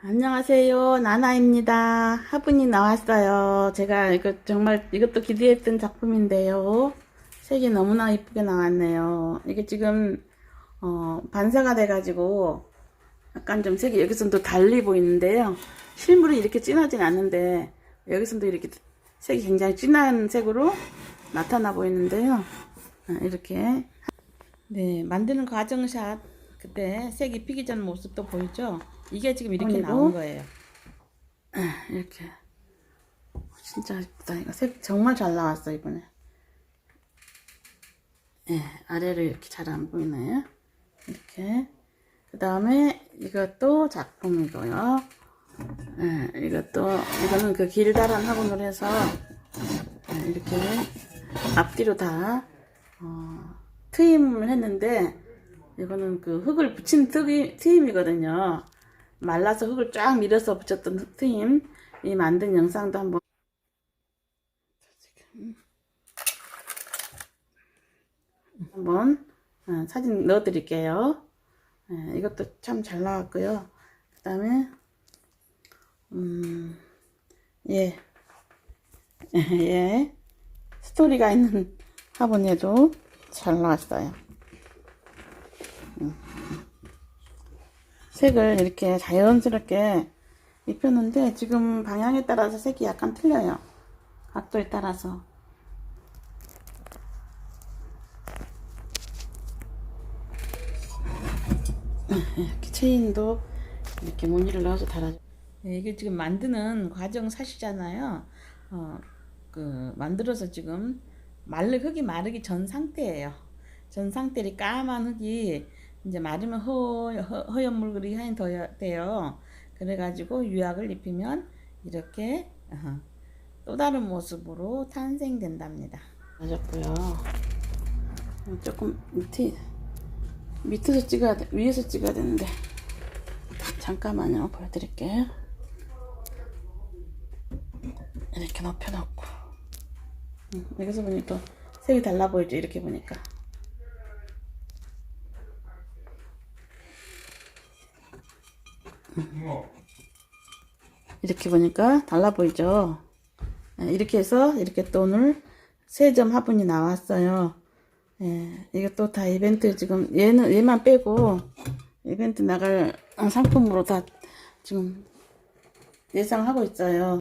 안녕하세요. 나나입니다. 화분이 나왔어요. 제가 이거 정말 이것도 기대했던 작품인데요. 색이 너무나 이쁘게 나왔네요. 이게 지금 어, 반사가 돼 가지고 약간 좀 색이 여기서도 달리 보이는데요. 실물이 이렇게 진하진 않는데 여기서도 이렇게 색이 굉장히 진한 색으로 나타나 보이는데요. 아, 이렇게 네 만드는 과정샷 그때 색이 피기 전 모습도 보이죠? 이게 지금 이렇게 아이고. 나온 거예요. 아, 이렇게 진짜 예쁘다. 이거 색 정말 잘 나왔어 이번에. 예, 아래로 이렇게 잘 안 보이나요? 이렇게. 그 다음에 이것도 작품이고요. 예, 이것도 이거는 그 길다란 화분으로 해서 예, 이렇게 앞뒤로 다 어, 트임을 했는데 이거는 그 흙을 붙인 트임, 트임 이거든요. 말라서 흙을 쫙 밀어서 붙였던 흙 트임 이 만든 영상도 한번 한번 어, 사진 넣어 드릴게요. 예, 이것도 참 잘 나왔고요. 그 다음에 음, 예, 예, 스토리가 있는 화분에도 잘 나왔어요. 음. 색을 이렇게 자연스럽게 입혔는데 지금 방향에 따라서 색이 약간 틀려요. 각도에 따라서. 이렇게 체인도 이렇게 무늬를 넣어서 달아줘. 네, 이게 지금 만드는 과정 사시잖아요. 어, 그 만들어서 지금 말르 흙이 마르기 전 상태예요. 전 상태로 까만 흙이 이제 마르면 허, 허, 허연 물그리 하얀 더 돼요. 그래가지고 유약을 입히면 이렇게 어허, 또 다른 모습으로 탄생된답니다. 맞았고요. 조금 밑에 밑에서 찍어야 돼, 위에서 찍어야 되는데 잠깐만요 보여드릴게요 이렇게 높여놓고 음, 여기서 보니 또 색이 달라 보이죠 이렇게 보니까 이렇게 보니까 달라 보이죠 네, 이렇게 해서 이렇게 또 오늘 세 점 화분이 나왔어요 예, 이것도 다 이벤트 지금 얘는 얘만 빼고 이벤트 나갈 상품으로 다 지금 예상하고 있어요.